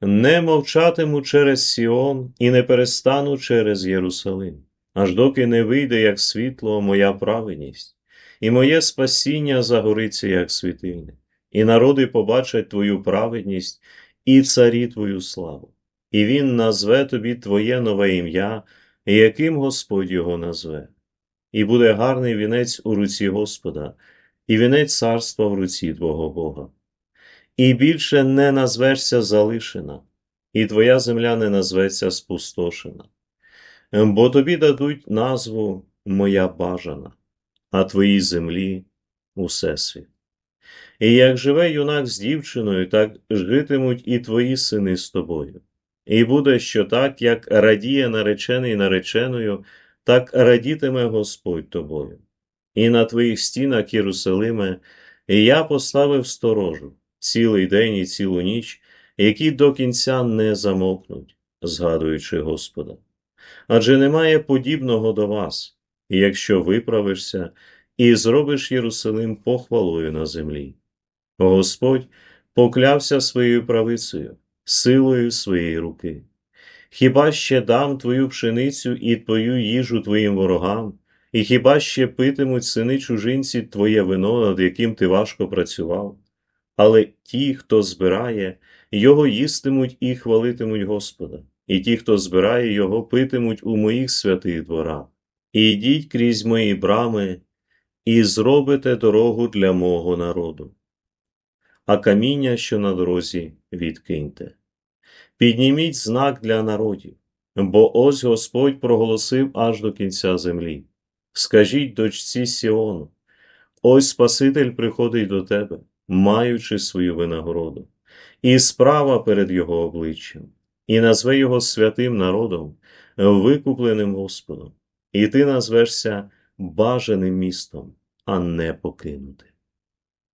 Не мовчатиму через Сіон і не перестану через Єрусалим, аж доки не вийде, як світло, моя праведність, і моє спасіння загориться, як світильник, і народи побачать твою праведність і царі твою славу. І він назве тобі твоє нове ім'я, яким Господь його назве. І буде гарний вінець у руці Господа, і вінець царства в руці Твого Бога. І більше не назвешся залишена, і твоя земля не назветься спустошена, бо тобі дадуть назву Моя бажана, а твоїй землі Усесвіт. І як живе юнак з дівчиною, так житимуть і твої сини з тобою. І буде, що так, як радіє наречений нареченою, так радітиме Господь тобою. І на твоїх стінах, Єрусалиме, я поставив сторожу цілий день і цілу ніч, які до кінця не замовкнуть, згадуючи Господа. Адже немає подібного до вас, якщо виправишся і зробиш Єрусалим похвалою на землі. Господь поклявся своєю правицею, силою своєї руки. Хіба ще дам твою пшеницю і твою їжу твоїм ворогам, і хіба ще питимуть сини чужинці твоє вино, над яким ти важко працював? Але ті, хто збирає, його їстимуть і хвалитимуть Господа, і ті, хто збирає його, питимуть у моїх святих дворах. І йдіть крізь мої брами, і зробите дорогу для мого народу. А каміння, що на дорозі, відкиньте. Підніміть знак для народів, бо ось Господь проголосив аж до кінця землі. Скажіть дочці Сіону, ось Спаситель приходить до тебе, маючи свою винагороду, і справа перед Його обличчям, і назве Його святим народом, викупленим Господом, і ти назвешся бажаним містом, а не покинутим.